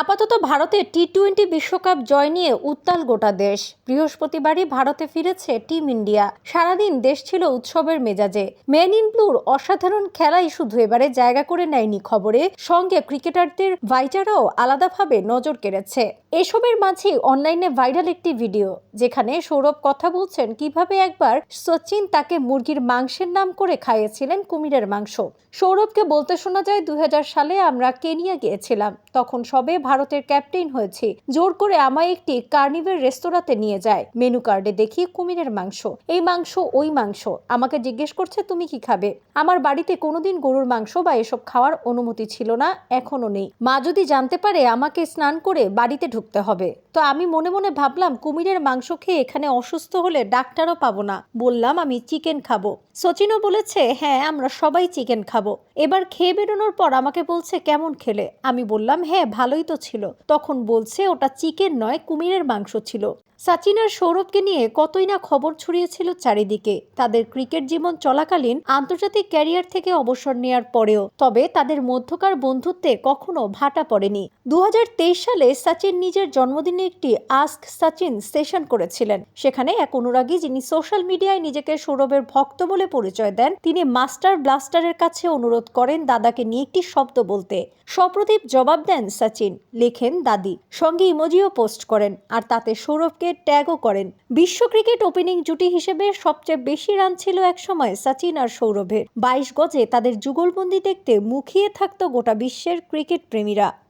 আপাতত ভারতে T twenty বিশ্বকাপ জয় নিয়ে উত্তাল গোটা দেশ। বৃহস্পতিবারই ভারতে ফিরেছে টিম ইন্ডিয়া সারাদিন দেশ ছিল উৎসবের মেজাজে। মেন ইন ব্লুর অসাধারণ খেলাই শুধু এবারে জায়গা করে নেয়নি খবরে। সঙ্গে ক্রিকেটারদের ভাইচারাও আলাদাভাবে নজর কেড়েছে। এসবের মাঝে অনলাইনে ভাইরাল একটি ভিডিও, যেখানে সৌরভ কথা বলছেন কীভাবে একবার সচিন তাকে মুরগির মাংসের নাম করে খাইয়েছিলেন কুমিরের মাংস। সৌরভকে বলতে শোনা যায়, দুই হাজার সালে আমরা কেনিয়া গিয়েছিলাম। তখন সবে ভারতের ক্যাপ্টেন হয়েছি। জোর করে আমায় একটি কার্নিভের রেস্তোরাঁতে নিয়ে যায়। মেনু কার্ডে দেখি কুমিরের মাংস। এই মাংস, ওই মাংস। আমাকে জিজ্ঞেস করছে, তুমি কি খাবে? আমার বাড়িতে কোনোদিন গরুর মাংস বা এসব খাওয়ার অনুমতি ছিল না এখনও নেই। মা যদি জানতে পারে, আমাকে স্নান করে বাড়িতে ঢুকতে হবে। তো আমি মনে মনে ভাবলাম, কুমিরের মাংস খেয়ে এখানে অসুস্থ হলে ডাক্তারও পাবো না। বললাম, আমি চিকেন খাব। সচিনও বলেছে হ্যাঁ আমরা সবাই চিকেন খাব। এবার খেয়ে বেরোনোর পর আমাকে বলছে, কেমন খেলে? আমি বললাম হ্যাঁ ভালোই তো ছিল। তখন বলছে ওটা চিকেন নয় কুমিরের মাংস ছিল। সচিন আর সৌরভকে নিয়ে কতই না খবর ছড়িয়েছিল চারিদিকে। তাদের ক্রিকেট জীবন চলাকালীন আন্তর্জাতিক ক্যারিয়ার থেকে অবসর নেয়ার পরেও, তবে তাদের মধ্যকার বন্ধুত্বে কখনো ভাটা পড়েনি। দু হাজার তেইশ সালে সচিন নিজের জন্মদিনে একটি আস্ক সচিন সেশন করেছিলেন। সেখানে এক অনুরাগী যিনি সোশ্যাল মিডিয়ায় নিজেকে সৌরভের ভক্ত বলে পরিচয় দেন, তিনি মাস্টার ব্লাস্টারের কাছে অনুরোধ করেন দাদাকে নিয়ে একটি শব্দ বলতে। সপ্রদীপ জবাব দেন সচিন, লেখেন, দাদি। সঙ্গে ইমোজিও পোস্ট করেন, আর তাতে সৌরভকে ট্যাগও করেন। বিশ্ব ক্রিকেট ওপেনিং জুটি হিসেবে সবচেয়ে বেশি রান ছিল একসময় সচিন আর সৌরভের। বাইশ গজে তাদের যুগলবন্দি দেখতে মুখিয়ে থাকত গোটা বিশ্বের ক্রিকেট প্রেমীরা।